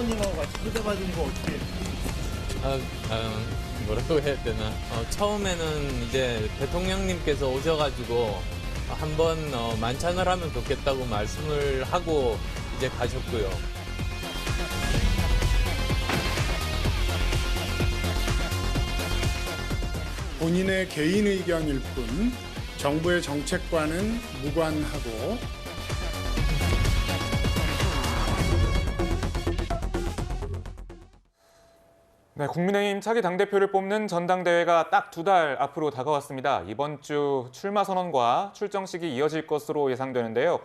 후보님하고 같이 초대받은 거 어떻게 아, 아, 뭐라고 해야 되나. 어, 처음에는 이제 대통령님께서 오셔가지고 한번 어, 만찬을 하면 좋겠다고 말씀을 하고 이제 가셨고요. 본인의 개인 의견일 뿐 정부의 정책과는 무관하고 네, 국민의힘 차기 당대표를 뽑는 전당대회가 딱 두 달 앞으로 다가왔습니다. 이번 주 출마 선언과 출정식이 이어질 것으로 예상되는데요.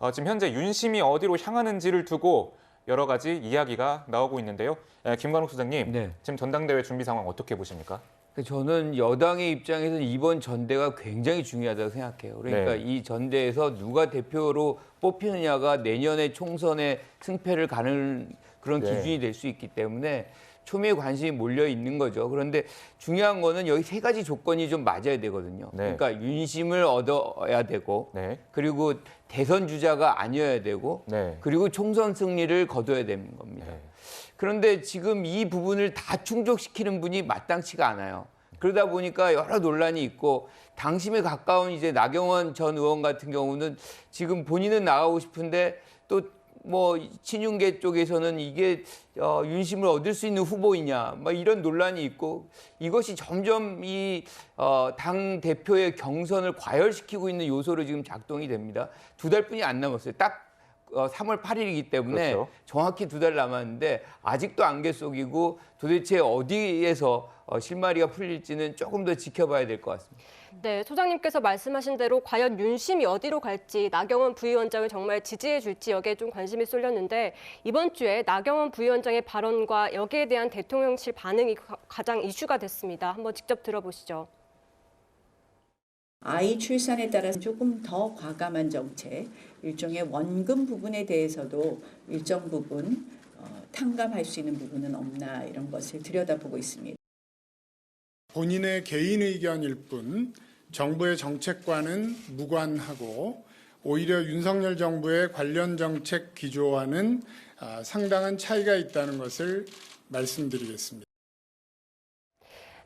어, 지금 현재 윤심이 어디로 향하는지를 두고 여러 가지 이야기가 나오고 있는데요. 에, 김관욱 소장님, 네. 지금 전당대회 준비 상황 어떻게 보십니까? 저는 여당의 입장에서는 이번 전대가 굉장히 중요하다고 생각해요. 그러니까 네. 이 전대에서 누가 대표로 뽑히느냐가 내년의 총선의 승패를 가는 그런 네. 기준이 될 수 있기 때문에 초미의 관심이 몰려 있는 거죠. 그런데 중요한 거는 여기 세 가지 조건이 좀 맞아야 되거든요. 네. 그러니까 윤심을 얻어야 되고 네, 그리고 대선 주자가 아니어야 되고 네, 그리고 총선 승리를 거둬야 되는 겁니다. 네. 그런데 지금 이 부분을 다 충족시키는 분이 마땅치가 않아요. 그러다 보니까 여러 논란이 있고 당심에 가까운 이제 나경원 전 의원 같은 경우는 지금 본인은 나가고 싶은데 또 뭐 친윤계 쪽에서는 이게 어, 윤심을 얻을 수 있는 후보이냐, 뭐 이런 논란이 있고 이것이 점점 이당 대표의 경선을 과열시키고 있는 요소로 지금 작동이 됩니다. 두 달뿐이 안 남았어요. 딱 어, 3월 8일이기 때문에 그렇죠. 정확히 두 달 남았는데 아직도 안개 속이고 도대체 어디에서 어, 실마리가 풀릴지는 조금 더 지켜봐야 될 것 같습니다. 네, 소장님께서 말씀하신 대로 과연 윤심이 어디로 갈지 나경원 부위원장을 정말 지지해 줄지 여기에 좀 관심이 쏠렸는데 이번 주에 나경원 부위원장의 발언과 여기에 대한 대통령실 반응이 가- 가장 이슈가 됐습니다. 한번 직접 들어보시죠. 아이 출산에 따라서 조금 더 과감한 정책, 일종의 원금 부분에 대해서도 일정 부분 어, 탕감할 수 있는 부분은 없나 이런 것을 들여다보고 있습니다. 본인의 개인 의견일 뿐 정부의 정책과는 무관하고 오히려 윤석열 정부의 관련 정책 기조와는 아, 상당한 차이가 있다는 것을 말씀드리겠습니다.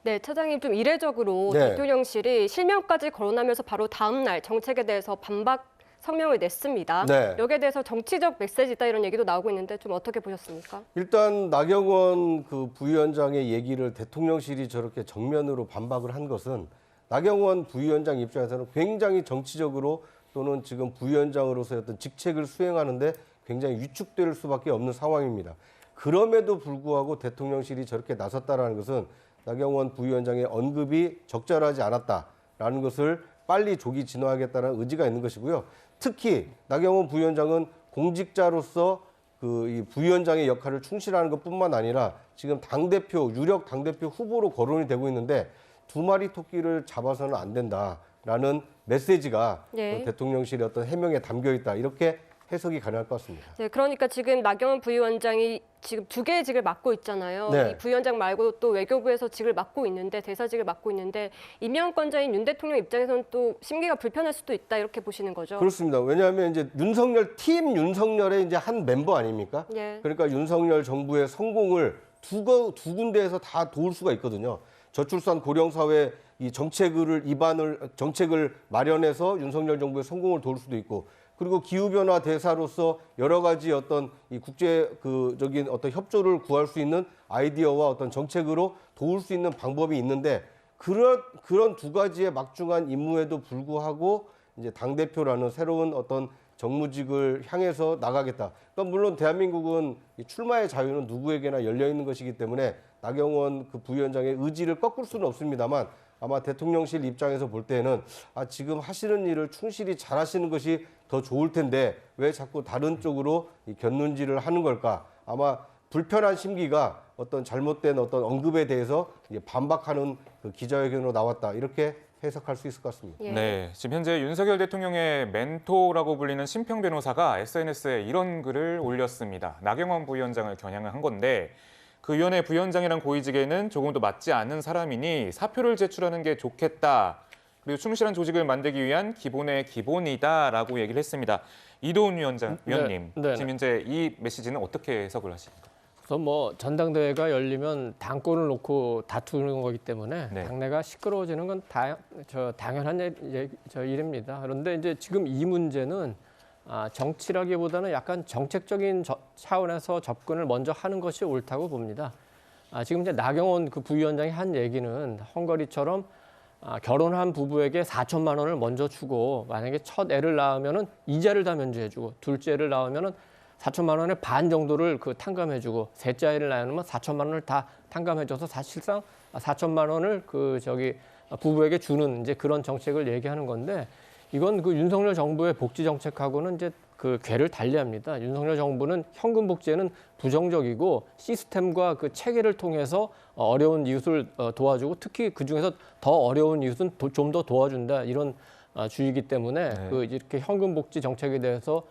네, 차장님 좀 이례적으로 네. 대통령실이 실명까지 거론하면서 바로 다음 날 정책에 대해서 반박 성명을 냈습니다. 네. 여기에 대해서 정치적 메시지다 이런 얘기도 나오고 있는데 좀 어떻게 보셨습니까? 일단 나경원 그 부위원장의 얘기를 대통령실이 저렇게 정면으로 반박을 한 것은 나경원 부위원장 입장에서는 굉장히 정치적으로 또는 지금 부위원장으로서의 어떤 직책을 수행하는데 굉장히 위축될 수밖에 없는 상황입니다. 그럼에도 불구하고 대통령실이 저렇게 나섰다라는 것은 나경원 부위원장의 언급이 적절하지 않았다라는 것을 빨리 조기 진화하겠다는 의지가 있는 것이고요. 특히 나경원 부위원장은 공직자로서 그 이 부위원장의 역할을 충실하는 것뿐만 아니라 지금 당 대표 유력 당 대표 후보로 거론이 되고 있는데 두 마리 토끼를 잡아서는 안 된다라는 메시지가 네. 그 대통령실의 어떤 해명에 담겨 있다 이렇게 해석이 가능할 것 같습니다. 네, 그러니까 지금 나경원 부위원장이 지금 두 개의 직을 맡고 있잖아요. 네. 이 부위원장 말고 또 외교부에서 직을 맡고 있는데 대사직을 맡고 있는데 임명권자인 윤 대통령 입장에서는 또 심기가 불편할 수도 있다 이렇게 보시는 거죠. 그렇습니다. 왜냐하면 이제 윤석열 팀 윤석열의 이제 한 멤버 아닙니까? 예. 그러니까 윤석열 정부의 성공을 두, 거, 두 군데에서 다 도울 수가 있거든요. 저출산 고령 사회 이 정책을 입안을 정책을 마련해서 윤석열 정부의 성공을 도울 수도 있고 그리고 기후 변화 대사로서 여러 가지 어떤 이 국제 그적인 어떤 협조를 구할 수 있는 아이디어와 어떤 정책으로 도울 수 있는 방법이 있는데 그런 그런 두 가지의 막중한 임무에도 불구하고 이제 당 대표라는 새로운 어떤 정무직을 향해서 나가겠다. 그러니까 물론 대한민국은 이 출마의 자유는 누구에게나 열려 있는 것이기 때문에 나경원 그 부위원장의 의지를 꺾을 수는 없습니다만 아마 대통령실 입장에서 볼 때는 아 지금 하시는 일을 충실히 잘 하시는 것이 더 좋을 텐데 왜 자꾸 다른 쪽으로 이 견눈질을 하는 걸까? 아마 불편한 심기가 어떤 잘못된 어떤 언급에 대해서 이제 반박하는 그 기자회견으로 나왔다 이렇게 해석할 수 있을 것 같습니다. 예. 네, 지금 현재 윤석열 대통령의 멘토라고 불리는 심평 변호사가 SNS에 이런 글을 올렸습니다. 나경원 부위원장을 겨냥을 한 건데 그 위원회 부위원장이란 고위직에는 조금도 맞지 않는 사람이니 사표를 제출하는 게 좋겠다. 그리고 충실한 조직을 만들기 위한 기본의 기본이다라고 얘기를 했습니다. 이도훈 위원장, 네, 위원님, 네, 네. 지금 현재 이 메시지는 어떻게 해석을 하십니까? 우선 뭐 전당대회가 열리면 당권을 놓고 다투는 거기 때문에 네. 당내가 시끄러워지는 건 다, 저 당연한 저 일입니다. 그런데 이제 지금 이 문제는 아, 정치라기보다는 약간 정책적인 저- 차원에서 접근을 먼저 하는 것이 옳다고 봅니다. 아, 지금 이제 나경원 그 부위원장이 한 얘기는 헝가리처럼 아, 결혼한 부부에게 4천만 원을 먼저 주고 만약에 첫 애를 낳으면은 이자를 다 면제해주고 둘째 애를 낳으면은 4천만 원의 반 정도를 그 탕감해주고 셋째 아이를 낳으면 4천만 원을 다 탕감해줘서 사실상 4천만 원을 그 저기 부부에게 주는 이제 그런 정책을 얘기하는 건데 이건 그 윤석열 정부의 복지 정책하고는 이제 그 궤를 달리합니다. 윤석열 정부는 현금 복지에는 부정적이고 시스템과 그 체계를 통해서 어, 어려운 이웃을 어, 도와주고 특히 그 중에서 더 어려운 이웃은 좀 더 도와준다 이런 어, 주의이기 때문에 네. 그 이렇게 현금 복지 정책에 대해서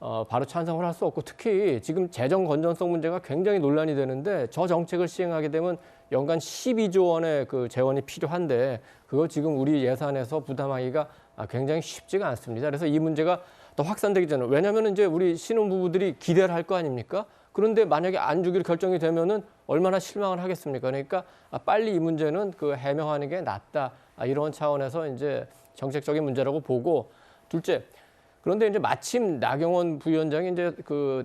어, 바로 찬성을 할 수 없고 특히 지금 재정 건전성 문제가 굉장히 논란이 되는데 저 정책을 시행하게 되면 연간 12조 원의 그 재원이 필요한데 그거 지금 우리 예산에서 부담하기가 아, 굉장히 쉽지가 않습니다. 그래서 이 문제가 더 확산되기 전에 왜냐하면 이제 우리 신혼부부들이 기대를 할 거 아닙니까? 그런데 만약에 안 주기로 결정이 되면은 얼마나 실망을 하겠습니까? 그러니까 아, 빨리 이 문제는 그 해명하는 게 낫다 아, 이런 차원에서 이제 정책적인 문제라고 보고 둘째 그런데 이제 마침 나경원 부위원장이 이제 그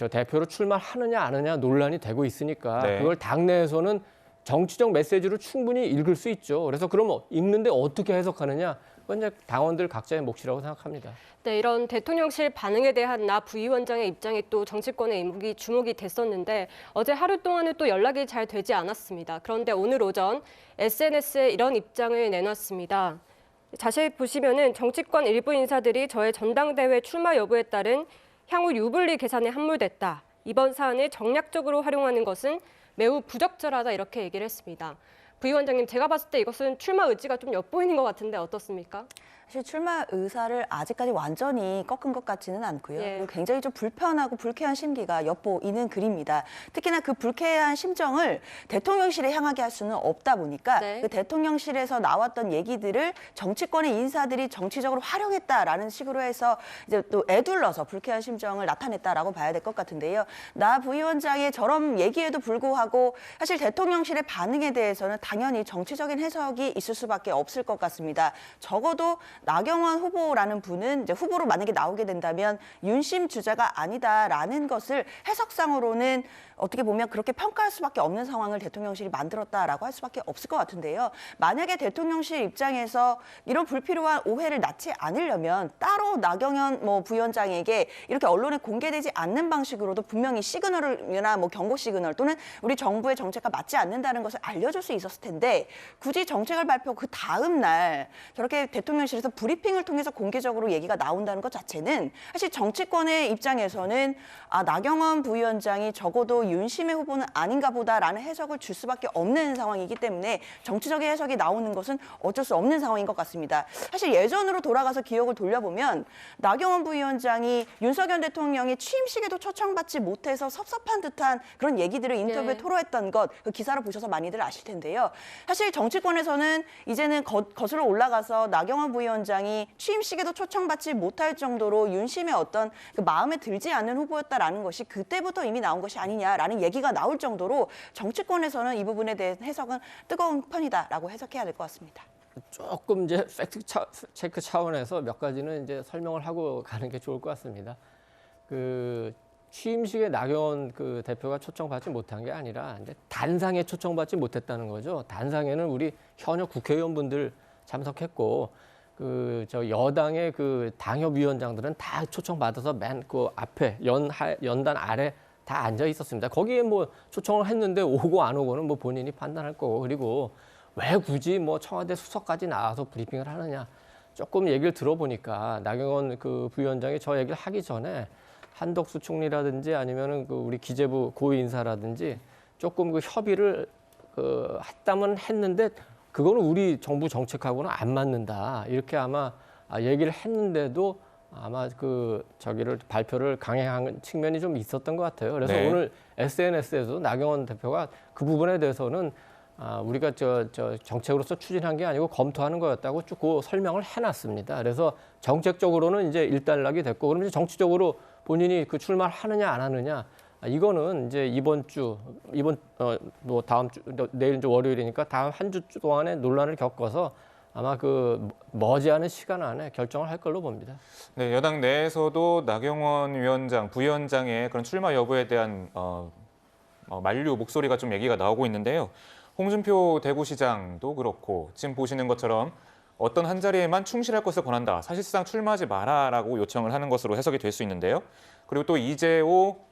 저 대표로 출마하느냐 안 하느냐 논란이 되고 있으니까 네. 그걸 당내에서는 정치적 메시지로 충분히 읽을 수 있죠. 그래서 그럼 읽는데 어떻게 해석하느냐? 이제 당원들 각자의 몫이라고 생각합니다. 네, 이런 대통령실 반응에 대한 나 부위원장의 입장이 또 정치권의 이목이 주목이 됐었는데 어제 하루 동안은 또 연락이 잘 되지 않았습니다. 그런데 오늘 오전 SNS에 이런 입장을 내놨습니다. 자세히 보시면은 정치권 일부 인사들이 저의 전당대회 출마 여부에 따른 향후 유불리 계산에 함몰됐다. 이번 사안을 정략적으로 활용하는 것은 매우 부적절하다 이렇게 얘기를 했습니다. 부위원장님, 제가 봤을 때 이것은 출마 의지가 좀 엿보이는 것 같은데 어떻습니까? 사실 출마 의사를 아직까지 완전히 꺾은 것 같지는 않고요. 예. 그리고 굉장히 좀 불편하고 불쾌한 심기가 엿보이는 글입니다. 특히나 그 불쾌한 심정을 대통령실에 향하게 할 수는 없다 보니까 네. 그 대통령실에서 나왔던 얘기들을 정치권의 인사들이 정치적으로 활용했다라는 식으로 해서 이제 또 애둘러서 불쾌한 심정을 나타냈다라고 봐야 될 것 같은데요. 나 부위원장의 저런 얘기에도 불구하고 사실 대통령실의 반응에 대해서는 당연히 정치적인 해석이 있을 수밖에 없을 것 같습니다. 적어도 나경원 후보라는 분은 이제 후보로 만약에 나오게 된다면 윤심 주자가 아니다라는 것을 해석상으로는 어떻게 보면 그렇게 평가할 수밖에 없는 상황을 대통령실이 만들었다라고 할 수밖에 없을 것 같은데요. 만약에 대통령실 입장에서 이런 불필요한 오해를 낳지 않으려면 따로 나경원 뭐 부위원장에게 이렇게 언론에 공개되지 않는 방식으로도 분명히 시그널이나 뭐 경고 시그널 또는 우리 정부의 정책과 맞지 않는다는 것을 알려줄 수 있었을 텐데 굳이 정책을 발표 그 다음 날 저렇게 대통령실에서 브리핑을 통해서 공개적으로 얘기가 나온다는 것 자체는 사실 정치권의 입장에서는 아 나경원 부위원장이 적어도 윤심의 후보는 아닌가 보다라는 해석을 줄 수밖에 없는 상황이기 때문에 정치적인 해석이 나오는 것은 어쩔 수 없는 상황인 것 같습니다. 사실 예전으로 돌아가서 기억을 돌려보면 나경원 부위원장이 윤석열 대통령의 취임식에도 초청받지 못해서 섭섭한 듯한 그런 얘기들을 인터뷰에 네. 토로했던 것 그 기사를 보셔서 많이들 아실 텐데요. 사실 정치권에서는 이제는 거, 거슬러 올라가서 나경원 부위원장 이 취임식에도 초청받지 못할 정도로 윤심의 어떤 그 마음에 들지 않는 후보였다라는 것이 그때부터 이미 나온 것이 아니냐라는 얘기가 나올 정도로 정치권에서는 이 부분에 대한 해석은 뜨거운 편이다라고 해석해야 될 것 같습니다. 조금 이제 팩트 차, 체크 차원에서 몇 가지는 이제 설명을 하고 가는 게 좋을 것 같습니다. 그 취임식에 나경원 그 대표가 초청받지 못한 게 아니라 이제 단상에 초청받지 못했다는 거죠. 단상에는 우리 현역 국회의원분들 참석했고 그 저 여당의 그 당협위원장들은 다 초청받아서 맨 그 앞에 연 하- 연단 아래 다 앉아 있었습니다. 거기에 뭐 초청을 했는데 오고 안 오고는 뭐 본인이 판단할 거고 그리고 왜 굳이 뭐 청와대 수석까지 나와서 브리핑을 하느냐 조금 얘기를 들어보니까 나경원 그 부위원장이 저 얘기를 하기 전에 한덕수 총리라든지 아니면은 그 우리 기재부 고위 인사라든지 조금 그 협의를 그 했다면 했는데 그거는 우리 정부 정책하고는 안 맞는다 이렇게 아마 아, 얘기를 했는데도 아마 그 저기를 발표를 강행한 측면이 좀 있었던 것 같아요. 그래서 네. 오늘 SNS에서 나경원 대표가 그 부분에 대해서는 아, 우리가 저, 저 정책으로서 추진한 게 아니고 검토하는 거였다고 쭉 그 설명을 해놨습니다. 그래서 정책적으로는 이제 일단락이 됐고 그럼 이제 정치적으로 본인이 그 출마를 하느냐 안 하느냐 아, 이거는 이제 이번 주 이번 어 뭐 다음 주 내일 이제 월요일이니까 다음 한 주 동안의 논란을 겪어서 아마 그 머지않은 시간 안에 결정을 할 걸로 봅니다. 네, 여당 내에서도 나경원 위원장, 부위원장의 그런 출마 여부에 대한 어, 어, 만류 목소리가 좀 얘기가 나오고 있는데요. 홍준표 대구시장도 그렇고 지금 보시는 것처럼 어떤 한 자리에만 충실할 것을 권한다. 사실상 출마하지 마라라고 요청을 하는 것으로 해석이 될 수 있는데요. 그리고 또 이재호 어,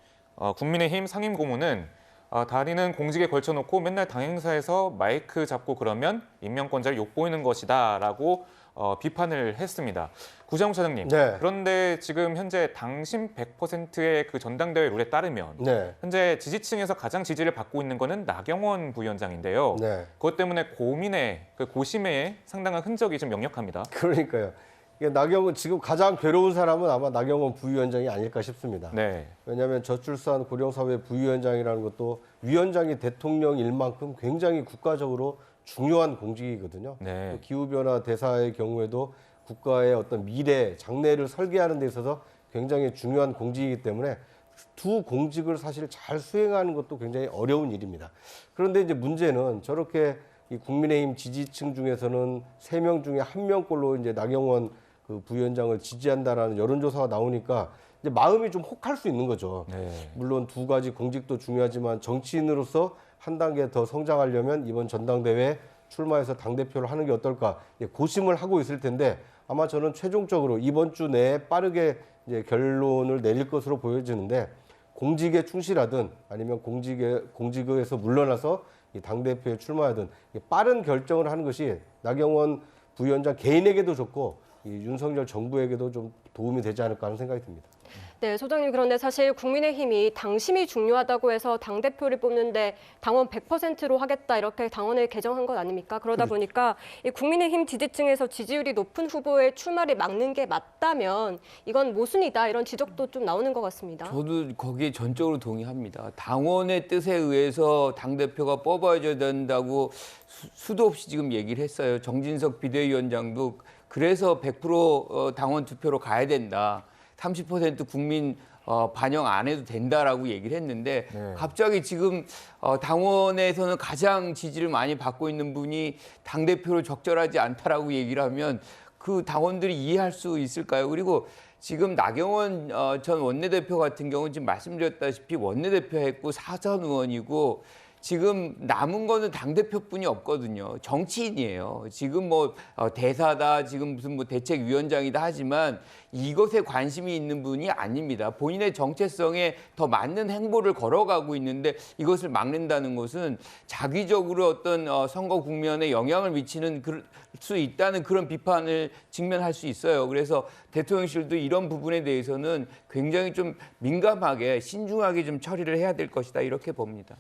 국민의힘 상임고문은 어, 다리는 공직에 걸쳐놓고 맨날 당 행사에서 마이크 잡고 그러면 임명권자를 욕보이는 것이다 라고 어, 비판을 했습니다. 구자홍 차장님. 네. 그런데 지금 현재 당심 100%의 그 전당대회 룰에 따르면 네. 현재 지지층에서 가장 지지를 받고 있는 거는 나경원 부위원장인데요. 네. 그것 때문에 고민의 그 고심에 상당한 흔적이 좀 역력합니다. 그러니까요. 나경원 지금 가장 괴로운 사람은 아마 나경원 부위원장이 아닐까 싶습니다. 네. 왜냐하면 저출산 고령사회 부위원장이라는 것도 위원장이 대통령 일 만큼 굉장히 국가적으로 중요한 공직이거든요. 네. 기후변화 대사의 경우에도 국가의 어떤 미래, 장래를 설계하는 데 있어서 굉장히 중요한 공직이기 때문에 두 공직을 사실 잘 수행하는 것도 굉장히 어려운 일입니다. 그런데 이제 문제는 저렇게 이 국민의힘 지지층 중에서는 세 명 중에 한 명꼴로 이제 나경원 그 부위원장을 지지한다라는 여론조사가 나오니까 이제 마음이 좀 혹할 수 있는 거죠. 네. 물론 두 가지 공직도 중요하지만 정치인으로서 한 단계 더 성장하려면 이번 전당대회에 출마해서 당대표를 하는 게 어떨까 예, 고심을 하고 있을 텐데 아마 저는 최종적으로 이번 주 내에 빠르게 이제 결론을 내릴 것으로 보여지는데 공직에 충실하든 아니면 공직에 공직에서 물러나서 이 당대표에 출마하든 이 빠른 결정을 하는 것이 나경원 부위원장 개인에게도 좋고 이 윤석열 정부에게도 좀 도움이 되지 않을까 하는 생각이 듭니다. 네, 소장님 그런데 사실 국민의힘이 당심이 중요하다고 해서 당 대표를 뽑는데 당원 100%로 하겠다 이렇게 당원을 개정한 것 아닙니까? 그러다 보니까 이 국민의힘 지지층에서 지지율이 높은 후보의 출마를 막는 게 맞다면 이건 모순이다 이런 지적도 좀 나오는 것 같습니다. 저도 거기에 전적으로 동의합니다. 당원의 뜻에 의해서 당 대표가 뽑아줘야 된다고 수, 수도 없이 지금 얘기를 했어요. 정진석 비대위원장도 그래서 100% 어, 당원 투표로 가야 된다. 30% 국민 어, 반영 안 해도 된다라고 얘기를 했는데 네. 갑자기 지금 어, 당원에서는 가장 지지를 많이 받고 있는 분이 당 대표로 적절하지 않다라고 얘기를 하면 그 당원들이 이해할 수 있을까요? 그리고 지금 나경원 어, 전 원내대표 같은 경우는 지금 말씀드렸다시피 원내대표 했고 사선 의원이고 지금 남은 거는 당 대표뿐이 없거든요. 정치인이에요. 지금 뭐 어, 대사다, 지금 무슨 뭐 대책위원장이다 하지만 이것에 관심이 있는 분이 아닙니다. 본인의 정체성에 더 맞는 행보를 걸어가고 있는데 이것을 막는다는 것은 자기적으로 어떤 어, 선거 국면에 영향을 미치는 그- 수 있다는 그런 비판을 직면할 수 있어요. 그래서 대통령실도 이런 부분에 대해서는 굉장히 좀 민감하게 신중하게 좀 처리를 해야 될 것이다 이렇게 봅니다.